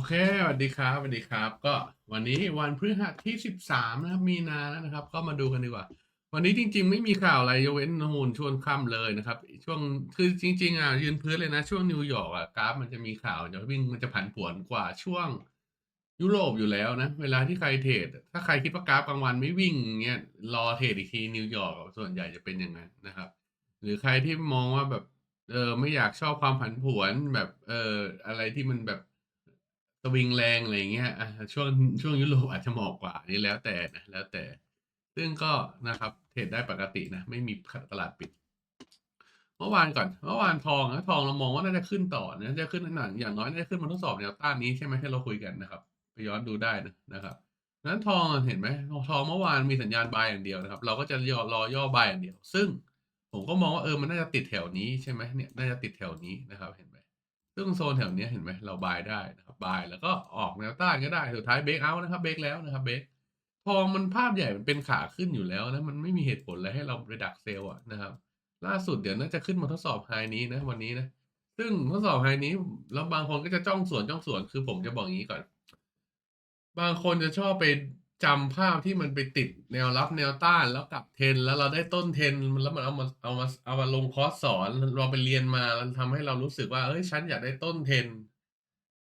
อเคสวัสดีครับสวัสดีครับ ก็วันนี้วันพฤหัสที่13นะครับ มีนาแล้วนะครับ ก็มาดูกันดีกว่า วันนี้จริง ๆ ไม่มีข่าวอะไรยกเว้นนูนชวงค่ำเลยนะครับ ช่วงคือจริง ๆอะยืนพื้นเลยนะ ช่วงนิวยอร์กอะกราฟมันจะมีข่าวจะวิ่งมันจะผันผวนกว่าช่วงยุโรปอยู่แล้วนะ เวลาที่ใครเทรดถ้าใครคิดว่ากราฟกลางวันไม่วิ่งเงี้ยรอเทรดอีกทีนิวยอร์กส่วนใหญ่จะเป็นอย่างนั้นนะครับ หรือใครที่มองว่าแบบเออไม่อยากชอบความผันผวนแบบเอออะไรที่มันแบบ สวิงแรงอะไรอย่างเงี้ยอะช่วงช่วงยุโรปอาจจะเหมาะกว่านี่แล้วแต่นะแล้วแต่ ซึ่งก็นะครับเทรดได้ปกตินะ ไม่มีตลาดปิด เมื่อวานก่อน เมื่อวานทองนะทองเรามองว่าน่าจะขึ้นต่อนะจะขึ้นหนังอย่างน้อยน่าจะขึ้นมาทดสอบแนวต้านนี้ใช่ไหมที่เราคุยกันนะครับไปย้อนดูได้นะนะครับนั้นทองเห็นไหมทองเมื่อวานมีสัญญาณบายอย่างเดียวนะครับ เราก็จะรอรอย่อบายอย่างเดียว ซึ่งผมก็มองว่าเออมันน่าจะติดแถวนี้ใช่ไหมเนี่ยน่าจะติดแถวนี้นะครับเห็น ซึ่งโซนแถวนี้เห็นไหมเราบายได้นะครับบายแล้วก็ออกแนวต้านก็ได้สุดท้ายเบรกเอาท์นะครับเบรกแล้วนะครับเบรกทองมันภาพใหญ่มันเป็นขาขึ้นอยู่แล้วนะมันไม่มีเหตุผลอะไรให้เราไปดักเซลล์อะนะครับ ล่าสุดเดี๋ยวน่าจะขึ้นมาทดสอบไฮนี้นะวันนี้นะซึ่งทดสอบไฮนี้แล้วบางคนก็จะจ้องสวนจ้องสวนคือผมจะบอกอย่างนี้ก่อน บางคนจะชอบไป จำภาพที่มันไปติดแนวรับแนวต้านแล้วกลับเทนแล้วเราได้ต้นเทนแล้วมันเอามาเอามาเอามาลงคอร์สสอนเราไปเรียนมาแล้วทำให้เรารู้สึกว่าเอ้ยฉันอยากได้ต้นเทน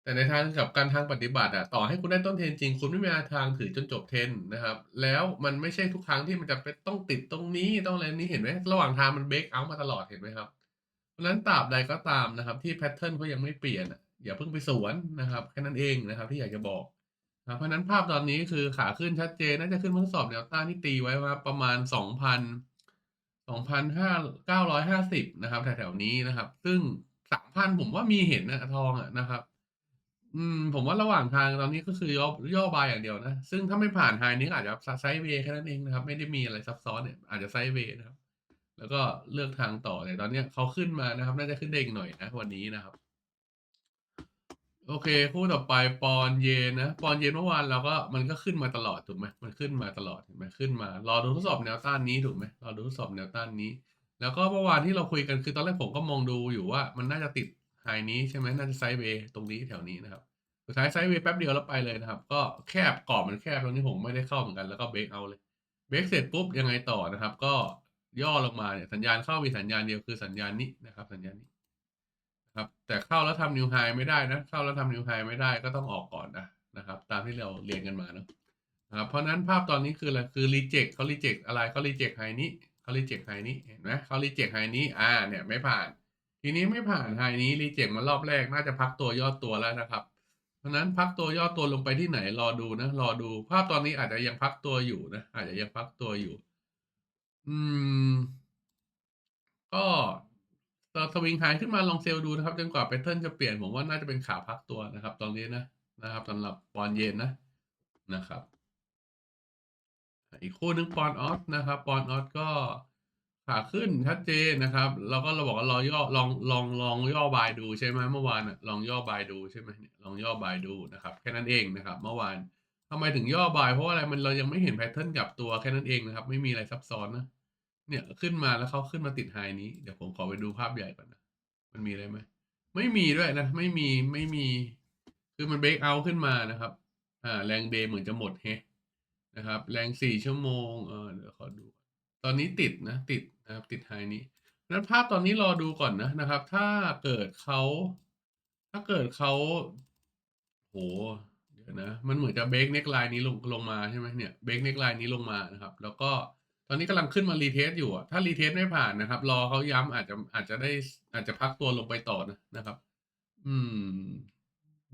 แต่ในทางกับการทางปฏิบัติอะต่อให้คุณได้ต้นเทนจริง คุณไม่มีทางถือจนจบเทนนะครับ แล้วมันไม่ใช่ทุกครั้งที่มันจะเป็นต้องติดตรงนี้ต้องอะไรนี้เห็นไหมระหว่างทางมันเบรกเอามาตลอดเห็นไหมครับเพราะนั้นตราบใดก็ตามนะครับ ที่แพทเทิร์นเขายังไม่เปลี่ยนอย่าเพิ่งไปสวนนะครับแค่นั้นเองนะครับ ที่อยากจะบอก ครับ เพราะฉะนั้นภาพตอนนี้คือขาขึ้นชัดเจน น่าจะขึ้นมาทดสอบแนวต้านที่ตีไว้ว่าประมาณสองพันสองพันห้าเก้าร้อยห้าสิบนะครับแถวๆนี้นะครับ ซึ่งสามพันผมว่ามีเห็นนะทองอะนะครับ อืม ผมว่าระหว่างทางตอนนี้ก็คือย่อย่อบายอย่างเดียวนะ ซึ่งถ้าไม่ผ่านไฮนี้อาจจะไซด์เวย์แค่นั้นเองนะครับ ไม่ได้มีอะไรซับซ้อนเนี่ยอาจจะไซด์เวย์นะครับ แล้วก็เลือกทางต่อแต่ตอนนี้เขาขึ้นมานะครับ น่าจะขึ้นได้อีกหน่อยนะวันนี้นะครับ โอเค คู่ต่อไปปอนเยนนะ ปอนเยนเมื่อวานเราก็มันก็ขึ้นมาตลอดถูกไหมมันขึ้นมาตลอดเห็นไหมขึ้นมา รอดูทดสอบแนวต้านนี้ถูกไหมรอดูทดสอบแนวต้านนี้ แล้วก็เมื่อวานที่เราคุยกันคือตอนแรกผมก็มองดูอยู่ว่ามันน่าจะติดไฮนี้ใช่ไหมน่าจะไซด์เวย์ตรงนี้แถวนี้นะครับสุดท้ายไซด์เวย์แป๊บเดียวแล้วไปเลยนะครับ ก็แคบกรอบมันแคบตรงนี้ผมไม่ได้เข้าเหมือนกันแล้วก็เบรกเอาเลยเบรกเสร็จปุ๊บยังไงต่อนะครับ ก็ย่อลงมาเนี่ยสัญญาณเข้ามีสัญญาณเดียวคือสัญญาณนี้นะครับ สัญญาณนี้ ครับ แต่เข้าแล้วทำนิวไฮไม่ได้นะ เข้าแล้วทำนิวไฮไม่ได้ก็ต้องออกก่อนนะนะครับ ตามที่เราเรียนกันมาเนอะนะครับเพราะนั้นภาพตอนนี้คืออะไรคือรีเจ็คเขารีเจ็คอะไรเขารีเจ็คไฮนี้เขารีเจ็คไฮนี้เห็นไหมเขารีเจ็คไฮนี้อ่าเนี่ยไม่ผ่าน ทีนี้ไม่ผ่านไฮนี้รีเจ็คมารอบแรกน่าจะพักตัวยอดตัวแล้วนะครับเพราะนั้นพักตัวยอดตัวลงไปที่ไหนรอดูนะ รอดู ภาพตอนนี้อาจจะยังพักตัวอยู่นะ อาจจะยังพักตัวอยู่ อืม ก็ สวิงไฮขึ้นมาลองเซลล์ดูนะครับจนกว่าแพทเทิร์นจะเปลี่ยนผมว่าน่าจะเป็นขาพักตัวนะครับ ตอนนี้นะนะครับสำหรับปอนเย็นนะนะครับ อีกคู่หนึงปอนออสนะครับปอนออสก็ขาขึ้นชัดเจนนะครับ เราก็เราบอกว่าเราย่อลองลองลองย่อบายดูใช่ไหมเมื่อวานอะลองย่อบายดูใช่ไหมเนี่ยลองย่อบายดูนะครับแค่นั้นเองนะครับ เมื่อวานทำไมถึงย่อบายเพราะอะไรมันเรายังไม่เห็นแพทเทิร์นกลับตัวแค่นั้นเองนะครับ ไม่มีอะไรซับซ้อนนะ เนี่ยขึ้นมาแล้วเขาขึ้นมาติดไฮนี้ เดี๋ยวผมขอไปดูภาพใหญ่ก่อนนะ มันมีอะไรไหม ไม่มีด้วยนะ ไม่มี ไม่มี คือมันเบรกเอาขึ้นมานะครับ อ่า แรงเดย์เหมือนจะหมดเฮนะครับ แรงสี่ชั่วโมง เออเดี๋ยวขอดู ตอนนี้ติดนะ ติดนะครับ ติดไฮนี้นั้นภาพตอนนี้รอดูก่อนนะนะครับ ถ้าเกิดเขาถ้าเกิดเขาโห เดี๋ยวนะ มันเหมือนจะเบรกเน็กไลน์นี้ลงลงมาใช่ไหมเนี่ย เบรกเน็กไลน์นี้ลงมานะครับ แล้วก็ อนนี้กำลังขึ้นมารีเทสอยู่อะถ้ารีเทสไม่ผ่านนะครับ รอเขาย้ำอาจจะอาจจะได้อาจจะพักตัวลงไปต่อนะนะครับ อืม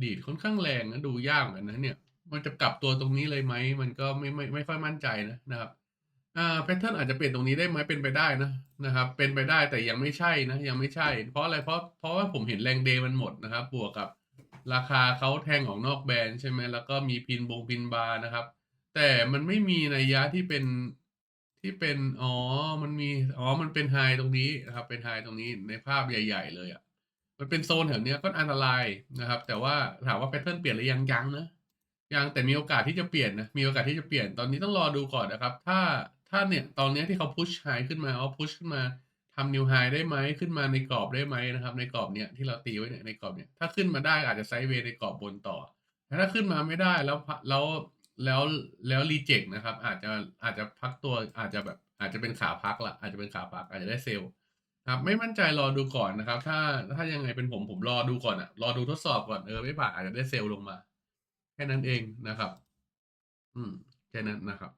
ดีดค่อนข้างแรงนะดูยากเหมือนกันนะเนี่ย มันจะกลับตัวตรงนี้เลยไหม มันก็ไม่ไม่ไม่ค่อยมั่นใจนะนะครับอ่าแพทเทิร์นอาจจะเปลี่ยนตรงนี้ได้ไหมเป็นไปได้นะนะครับ เป็นไปได้แต่ยังไม่ใช่นะยังไม่ใช่ เพราะอะไรเพราะเพราะว่าผมเห็นแรงเดย์มันหมดนะครับ บวกกับราคาเขาแทงออกนอกแบรนด์ใช่ไหมแล้วก็มีพินบงพินบาร์นะครับ แต่มันไม่มีนัยยะที่เป็น ที่เป็น อ๋อ มันมี อ๋อ มันเป็นไฮตรงนี้นะครับ เป็นไฮตรงนี้ในภาพใหญ่ ๆ เลยอะ่ะ มันเป็นโซนแถวเนี้ยก็อันตรายนะครับ แต่ว่าถามว่าแพทเทิร์นเปลี่ยนหรือยังยังนะ ยังแต่มีโอกาสที่จะเปลี่ยนนะ มีโอกาสที่จะเปลี่ยน ตอนนี้ต้องรอดูก่อนนะครับ ถ้า ถ้าเนี่ย ตอนนี้ที่เขาพุชไฮขึ้นมาเอาพุชขึ้นมาทำนิวไฮได้ไหม ขึ้นมาในกรอบได้ไหมนะครับ ในกรอบเนี้ยที่เราตีไว้เนี่ย ในกรอบเนี้ย ถ้าขึ้นมาได้อาจจะไซด์เวย์ในกรอบบนต่อ แต่ถ้าขึ้นมาไม่ได้แล้วแล้ว แล้วแล้วรีเจ็คนะครับ อาจจะอาจจะพักตัวอาจจะแบบอาจจะเป็นขาพักละอาจจะเป็นขาพัก อาจจะได้เซลล์ครับ ไม่มั่นใจรอดูก่อนนะครับ ถ้าถ้ายังไงเป็นผมผมรอดูก่อนอะรอดูทดสอบก่อนเออไม่ผ่านอาจจะได้เซลล์ลงมา แค่นั้นเองนะครับ อืมแค่นั้นนะครับ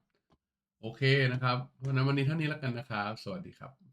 โอเคนะครับเพราะฉะนั้นวันนี้เท่านี้แล้วกันนะครับ สวัสดีครับ